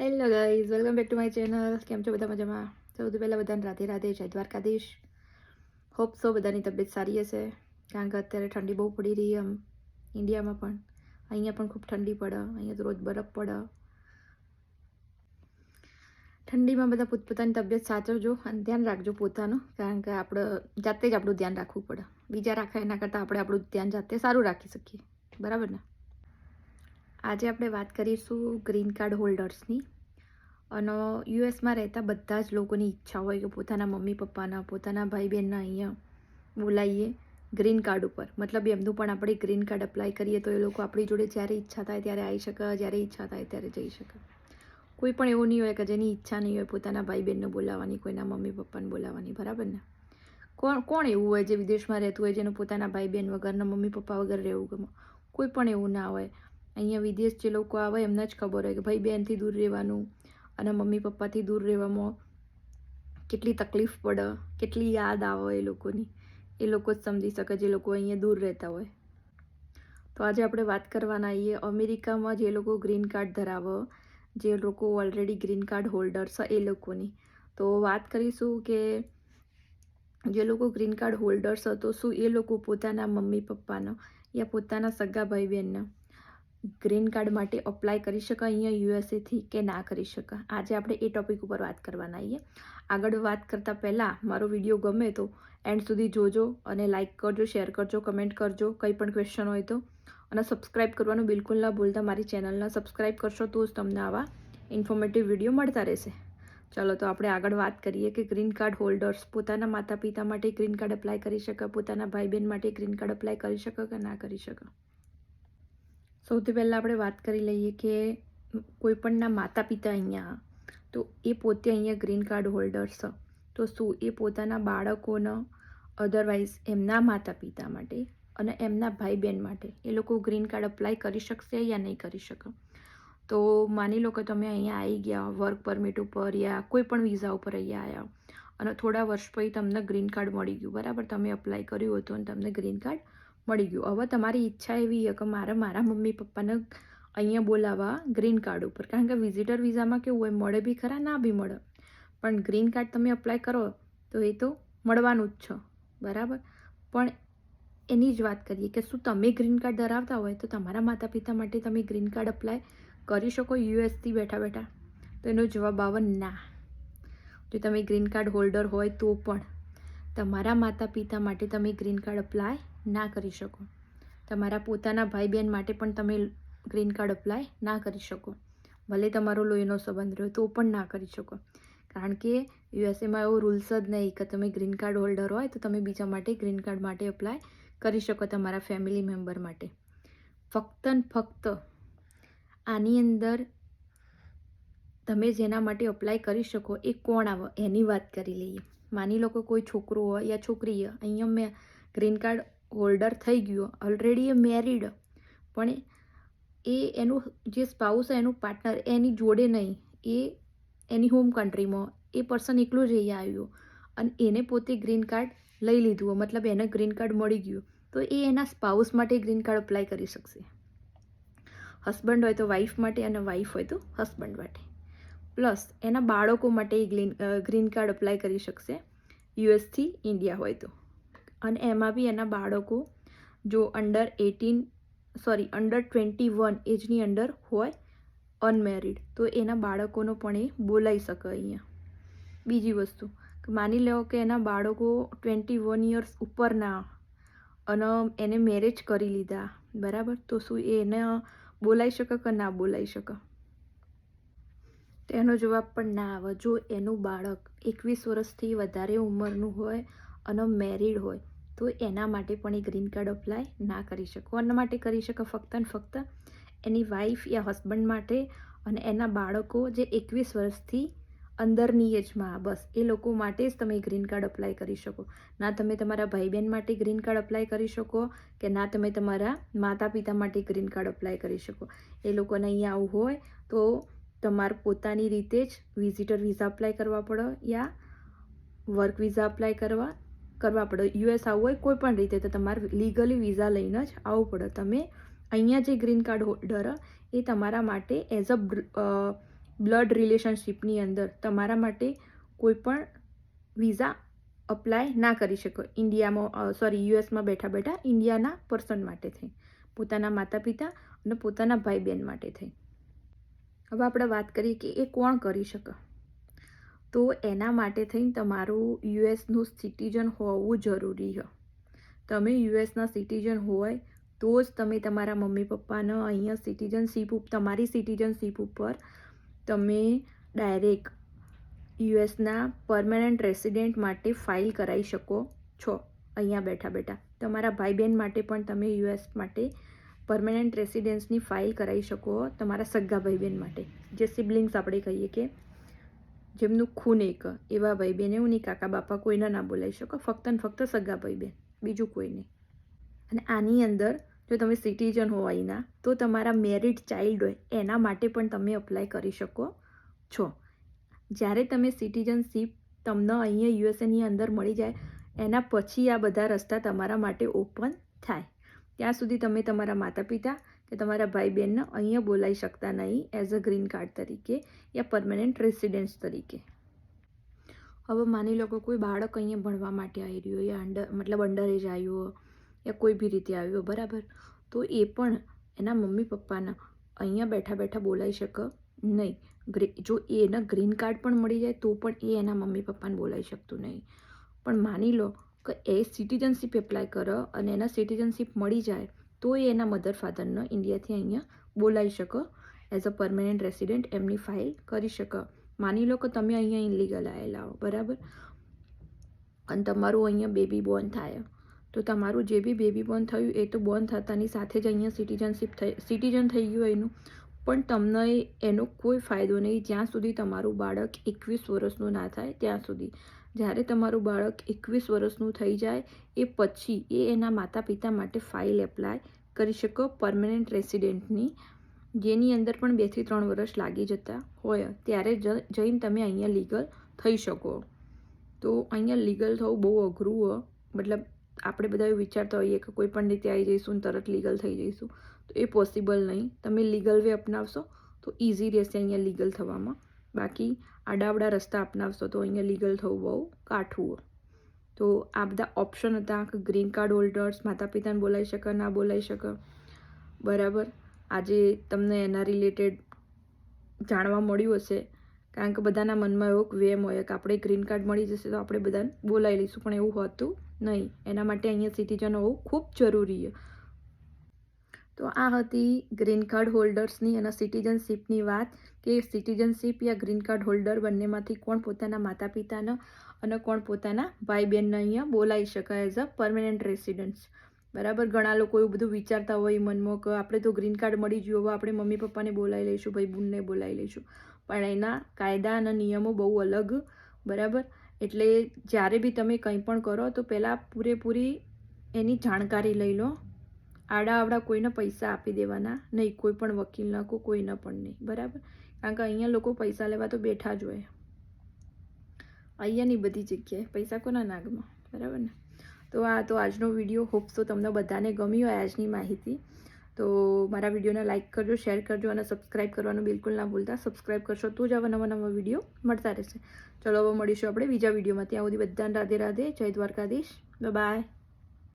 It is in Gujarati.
Hello guys welcome back to my channel કેમ છો બધા મજામાં? સૌથી પહેલાં બધાને રાધે રાધે, જય દ્વારકાધીશ. હોપ સો બધાની તબિયત સારી હશે, કારણ કે અત્યારે ઠંડી બહુ પડી રહી આમ ઇન્ડિયામાં પણ. અહીંયા પણ ખૂબ ઠંડી પડે, અહીંયા તો રોજ બરફ પડે. ઠંડીમાં બધા પોતપોતાની તબિયત સાચવજો અને ધ્યાન રાખજો પોતાનું, કારણ કે આપણે જાતે જ આપણું ધ્યાન રાખવું પડે. બીજા રાખે એના કરતાં આપણે આપણું ધ્યાન જાતે સારું રાખી શકીએ. બરાબર ને? આજે આપણે વાત કરીશું ગ્રીન કાર્ડ હોલ્ડર્સની. અને યુએસમાં રહેતા બધા જ લોકોની ઈચ્છા હોય કે પોતાના મમ્મી પપ્પાના, પોતાના ભાઈ બહેનના અહીંયા બોલાવીએ ગ્રીન કાર્ડ ઉપર. મતલબ એમનું પણ આપણે ગ્રીન કાર્ડ અપ્લાય કરીએ તો એ લોકો આપણી જોડે જ્યારે ઈચ્છા થાય ત્યારે આવી શકે, જ્યારે ઈચ્છા થાય ત્યારે જઈ શકે. કોઈ પણ એવું નહીં હોય કે જેની ઈચ્છા નહીં હોય પોતાના ભાઈ બહેનને બોલાવવાની, કોઈના મમ્મી પપ્પાને બોલાવવાની, બરાબર ને? કોણ કોણ એવું હોય જે વિદેશમાં રહેતું હોય જેનું પોતાના ભાઈ બહેન વગરના મમ્મી પપ્પા વગર રહેવું ગમે? કોઈ પણ એવું ના હોય. અહીંયા વિદેશ જે લોકો આવે એમને જ ખબર હોય કે ભાઈ બહેનથી દૂર રહેવાનું અને મમ્મી પપ્પાથી દૂર રહેવામાં કેટલી તકલીફ પડે, કેટલી યાદ આવે એ લોકોની. એ લોકો જ સમજી શકે જે લોકો અહીંયા દૂર રહેતા હોય. તો આજે આપણે વાત કરવાના આવીએ અમેરિકામાં જે લોકો ગ્રીન કાર્ડ ધરાવે, જે લોકો ઓલરેડી ગ્રીન કાર્ડ હોલ્ડર છે એ લોકોની. તો વાત કરીશું કે જે લોકો ગ્રીન કાર્ડ હોલ્ડર્સ હતો શું એ લોકો પોતાના મમ્મી પપ્પાનો યા પોતાના સગા ભાઈ બહેનના? ગ્રીન કાર્ડ માટે અપ્લાય કરી શકાય અહીંયા યુએસએથી કે ના કરી શકાય. આજે આપણે એ ટોપિક ઉપર વાત કરવાના આવીએ આગળ વાત કરતાં પહેલાં મારો વીડિયો ગમે તો એન્ડ સુધી જોજો અને લાઇક કરજો શેર કરજો કમેન્ટ કરજો, કંઈ પણ ક્વેશ્ચન હોય તો. અને સબસ્ક્રાઇબ કરવાનું બિલકુલ ના ભૂલતા. મારી ચેનલને સબસ્ક્રાઇબ કરશો તો જ તમને આવા ઇન્ફોર્મેટિવ વીડિયો મળતા રહેશે. ચલો તો આપણે આગળ વાત કરીએ કે ગ્રીન કાર્ડ હોલ્ડર્સ પોતાના માતા પિતા માટે ગ્રીન કાર્ડ અપ્લાય કરી શકે પોતાના ભાઈ બહેન માટે ગ્રીન કાર્ડ અપ્લાય કરી શકે કે ના કરી શકે સૌથી પહેલાં આપણે વાત કરી લઈએ કે કોઈપણના માતા પિતા અહીંયા, તો એ પોતે અહીંયા ગ્રીન કાર્ડ હોલ્ડર્સ તો શું એ પોતાના બાળકોનો અધરવાઇઝ એમના માતા પિતા માટે અને એમના ભાઈ બહેન માટે એ લોકો ગ્રીન કાર્ડ અપ્લાય કરી શકશે યા નહીં કરી શકે? તો માની લો કે તમે અહીંયા આવી ગયા વર્ક પરમિટ ઉપર યા કોઈ પણ વિઝા ઉપર અહીંયા આવ્યા અને થોડા વર્ષ પછી તમને ગ્રીન કાર્ડ મળી ગયું, બરાબર? તમે અપ્લાય કર્યું હતું અને તમને ગ્રીન કાર્ડ મળી ગયું. હવે તમારી ઈચ્છા એવી છે કે મારે મારા મમ્મી પપ્પાને અહીંયા બોલાવવા ગ્રીન કાર્ડ ઉપર. કારણ કે વિઝિટર વિઝામાં કેવું હોય, મળે બી ખરા, ના બી મળે. પણ ગ્રીન કાર્ડ તમે અપ્લાય કરો તો એ તો મળવાનું જ છે. બરાબર? પણ એની જ વાત કરીએ કે શું તમે ગ્રીન કાર્ડ ધરાવતા હોય તો તમારા માતા પિતા માટે તમે ગ્રીન કાર્ડ અપ્લાય કરી શકો યુએસથી બેઠા બેઠા. તો એનો જવાબ આવે ના. જો તમે ગ્રીન કાર્ડ હોલ્ડર હોય તો પણ તમારા માતા પિતા માટે તમે ગ્રીન કાર્ડ અપ્લાય ના કરી શકો. તમારા પોતાના ભાઈ બહેન માટે પણ તમે ગ્રીન કાર્ડ અપ્લાય ના કરી શકો. ભલે તમારો લોહીનો સંબંધ રહ્યો તો પણ ના કરી શકો. કારણ કે યુએસએમાં એવો રૂલ્સ જ નહીં કે તમે ગ્રીન કાર્ડ હોલ્ડર હોય તો તમે બીજા માટે ગ્રીન કાર્ડ માટે અપ્લાય કરી શકો તમારા ફેમિલી મેમ્બર માટે. ફક્ત ને ફક્ત આની અંદર તમે જેના માટે અપ્લાય કરી શકો એ કોણ આવે, એની વાત કરી લઈએ. માની લો કોઈ છોકરો હોય યા છોકરી હોય, અહીંયા મેં ગ્રીન કાર્ડ હોલ્ડર થઈ ગયો ઓલરેડી એ મેરિડ પણ એ એનું જે સ્પાઉસ એનું પાર્ટનર એની જોડે નહીં, એ એની હોમ કન્ટ્રીમાં એ પર્સન એકલું જ અહીંયા આવ્યું અને એને પોતે ગ્રીન કાર્ડ લઈ લીધું, મતલબ એને ગ્રીન કાર્ડ મળી ગયું. તો એ એના સ્પાઉસ માટે ગ્રીન કાર્ડ અપ્લાય કરી શકશે. હસબન્ડ હોય તો વાઈફ માટે અને વાઈફ હોય તો હસબન્ડ માટે. પ્લસ એના બાળકો માટે ગ્રીન ગ્રીન કાર્ડ અપ્લાય કરી શકશે. યુએસથી ઇન્ડિયા હોય તો. અને એમાં બી એના બાળકો જો under eighteen sorry under twenty one એજની under હોય અનમેરિડ તો એના બાળકોનો પણ એ બોલાવી શકે અહીંયા. બીજી વસ્તુ માની લો કે એના બાળકો ટ્વેન્ટી વન યર્સ ઉપરના અને એને મેરેજ કરી લીધા, બરાબર? તો શું એને બોલાઈ શકે કે ના બોલાઈ શકે? તેનો જવાબ પણ ના આવે. જો એનું બાળક એકવીસ વર્ષથી વધારે ઉંમરનું હોય અને મેરિડ હોય તો એના માટે પણ એ ગ્રીન કાર્ડ અપ્લાય ના કરી શકો. અને માટે કરી શકે ફક્ત ને ફક્ત એની વાઈફ યા હસબન્ડ માટે અને એના બાળકો જે એકવીસ વર્ષથી અંદરની એજમાં બસ, એ લોકો માટે જ તમે ગ્રીન કાર્ડ અપ્લાય કરી શકો. ના તમે તમારા ભાઈ બહેન માટે ગ્રીન કાર્ડ અપ્લાય કરી શકો કે ના તમે તમારા માતા પિતા માટે ગ્રીન કાર્ડ અપ્લાય કરી શકો. એ લોકોને અહીંયા આવું હોય તો તમારે પોતાની રીતે જ વિઝિટર વિઝા અપ્લાય કરવા પડે યા વર્ક વિઝા અપ્લાય કરવા કરવા પડે. યુએસ આવવું હોય કોઈ પણ રીતે, તો તમારે લીગલી વિઝા લઈને જ આવવું પડે. તમે અહીંયા જે ગ્રીન કાર્ડ હોલ્ડર એ તમારા માટે એઝ અ બ્લડ રિલેશનશીપની અંદર તમારા માટે કોઈ પણ વિઝા અપ્લાય ના કરી શકો. ઇન્ડિયામાં સોરી યુએસમાં બેઠા બેઠા ઇન્ડિયાના પર્સન માટે થઈ. પોતાના માતા પિતા અને પોતાના ભાઈ બહેન માટે થઈ. હવે આપણે વાત કરીએ કે એ કોણ કરી શકે. તો એના માટે થઈને તમારું યુએસનું સિટીઝન હોવું જરૂરી છે તમે યુએસના સિટીઝન હોય તો જ તમે તમારા મમ્મી પપ્પાને અહીંયા સિટીઝનશીપ તમારી સિટીઝનશીપ ઉપર તમે ડાયરેક્ટ યુએસના પરમેનન્ટ રેસિડેન્ટ માટે ફાઇલ કરાવી શકો છો, અહીંયા બેઠા બેઠા. તમારા ભાઈ બહેન માટે પણ તમે યુએસ માટે પરમેનન્ટ રેસિડેન્સની ફાઇલ કરાવી શકો, તમારા સગા ભાઈ બહેન માટે. જે સિબ્લિંગ્સ આપણે કહીએ કે જેમનું ખૂન એક. એવા ભાઈ બહેન એવું નહીં, કાકા બાપા કોઈને ના બોલાવી શકો. ફક્ત ને ફક્ત સગા ભાઈ બહેન બીજું કોઈ નહીં. અને આની અંદર જો તમે સિટીઝન હો અહીંના તો તમારા મેરિડ ચાઇલ્ડ હોય, એના માટે પણ તમે અપ્લાય કરી શકો છો. જ્યારે તમે સિટીઝનશીપ તમને અહીંયા યુએસએની અંદર મળી જાય, એના પછી આ બધા રસ્તા તમારા માટે ઓપન થાય. ત્યાં સુધી તમે તમારા માતા પિતા કે તમારા ભાઈ બહેનને અહીંયા બોલાવી શકતા નહીં એઝ અ ગ્રીન કાર્ડ તરીકે યા પરમનન્ટ રેસિડેન્સ તરીકે. હવે માની લો કે કોઈ બાળક અહીંયા ભણવા માટે આવી રહ્યો યા અંડર મતલબ અંડર એજ આવ્યો યા કોઈ બી રીતે આવ્યો બરાબર? તો એ પણ એના મમ્મી પપ્પાના અહીંયા બેઠા બેઠા બોલાવી શકે નહીં. જો એને ગ્રીન કાર્ડ પણ મળી જાય તો પણ એ એના મમ્મી પપ્પાને બોલાવી શકતું નહીં. પણ માની લો કે એ સિટીઝનશીપ એપ્લાય કરો અને એના સિટીઝનશીપ મળી જાય તો એ એના મધર ફાધરને ઇન્ડિયાથી અહીંયા બોલાવી શકો. એઝ અ પરમેનન્ટ રેસિડેન્ટ એમની ફાઇલ કરી શકો. માની લો કે તમે અહીંયા ઇનલીગલ આવેલા હો, બરાબર? અને તમારું અહીંયા બેબી બોર્ન થાય. તો તમારું જે બી બેબી બોર્ન થયું, એ તો બોર્ન થતાની સાથે જ અહીંયા સિટીઝનશીપ થઈ સિટીઝન થઈ ગયું એનું. પણ તમને એનો કોઈ ફાયદો નહીં, જ્યાં સુધી તમારું બાળક એકવીસ વર્ષનું ના થાય, ત્યાં સુધી. જ્યારે તમારું બાળક એકવીસ વર્ષનું થઈ જાય, એ પછી એ એના માતા પિતા માટે ફાઇલ એપ્લાય કરી શકો પરમનન્ટ રેસિડેન્ટની જેની અંદર પણ બેથી ત્રણ વર્ષ લાગી જતા હોય. ત્યારે જઈને તમે અહીંયા લીગલ થઈ શકો. તો અહીંયા લીગલ થવું બહુ અઘરું મતલબ આપણે બધા વિચારતા હોઈએ કે કોઈ પણ રીતે આવી જઈશું તરત લીગલ થઈ જઈશું. તો એ પોસિબલ નહીં. તમે લીગલ વે અપનાવશો તો ઇઝી રહેશે અહીંયા લીગલ થવામાં. બાકી આડાવડા રસ્તા અપનાવશો તો અહીંયા લીગલ થવું બહુ કાઠું. તો આ બધા ઓપ્શન હતા કે ગ્રીન કાર્ડ હોલ્ડર્સ માતા પિતાને બોલાવી શકે ના બોલાવી શકે બરાબર? આજે તમને એના રિલેટેડ જાણવા મળ્યું હશે. કારણ કે બધાના મનમાં એવો વેમ હોય કે આપણે ગ્રીન કાર્ડ મળી જશે તો આપણે બધાને બોલાવી લઈશું. પણ એવું હોતું નહીં. એના માટે અહીંયા સિટીઝન હોવું ખૂબ જરૂરી છે. તો આ હતી ગ્રીન કાર્ડ હોલ્ડર્સની અને સિટીઝનશીપની વાત કે સિટીઝનશીપ યા ગ્રીન કાર્ડ હોલ્ડર બંનેમાંથી કોણ પોતાના માતા પિતાને અને કોણ પોતાના ભાઈ બહેનને અહીંયા બોલાવી શકાય એઝ અ પરમેનન્ટ રેસિડન્ટ્સ બરાબર? ઘણા લોકો એવું બધું વિચારતા હોય મનમાં કે આપણે તો ગ્રીન કાર્ડ મળી ગયું, હવે આપણે મમ્મી પપ્પાને બોલાવી લઈશું ભાઈ બુનને બોલાવી લઈશું. પણ એના કાયદા અને નિયમો બહુ અલગ, બરાબર? એટલે જ્યારે બી તમે કંઈ પણ કરો તો પહેલાં પૂરેપૂરી એની જાણકારી લઈ લો. આડા આવડા કોઈને પૈસા આપી દેવાના, નહીં, કોઈ પણ વકીલ કો કોઈને પણ નહીં, બરાબર? કારણ કે અહીંયા લોકો પૈસા લેવા તો બેઠા જ હોય. અહીંયાની બધી જગ્યાએ, પૈસા કોના નાગમાં, બરાબર ને? તો આ તો આજનો વીડિયો હોપ તો તમને બધાને ગમી હોય આજની માહિતી. તો મારા વિડીયોને લાઇક કરજો શેર કરજો અને સબસ્ક્રાઇબ કરવાનું બિલકુલ ના ભૂલતા. સબસ્ક્રાઇબ કરશો તો જ આવા નવા નવા વીડિયો મળતા રહેશે. ચલો, હવે મળીશું આપણે બીજા વિડીયોમાં. ત્યાં સુધી બધાને રાધે રાધે, જય દ્વારકાધીશ. બાય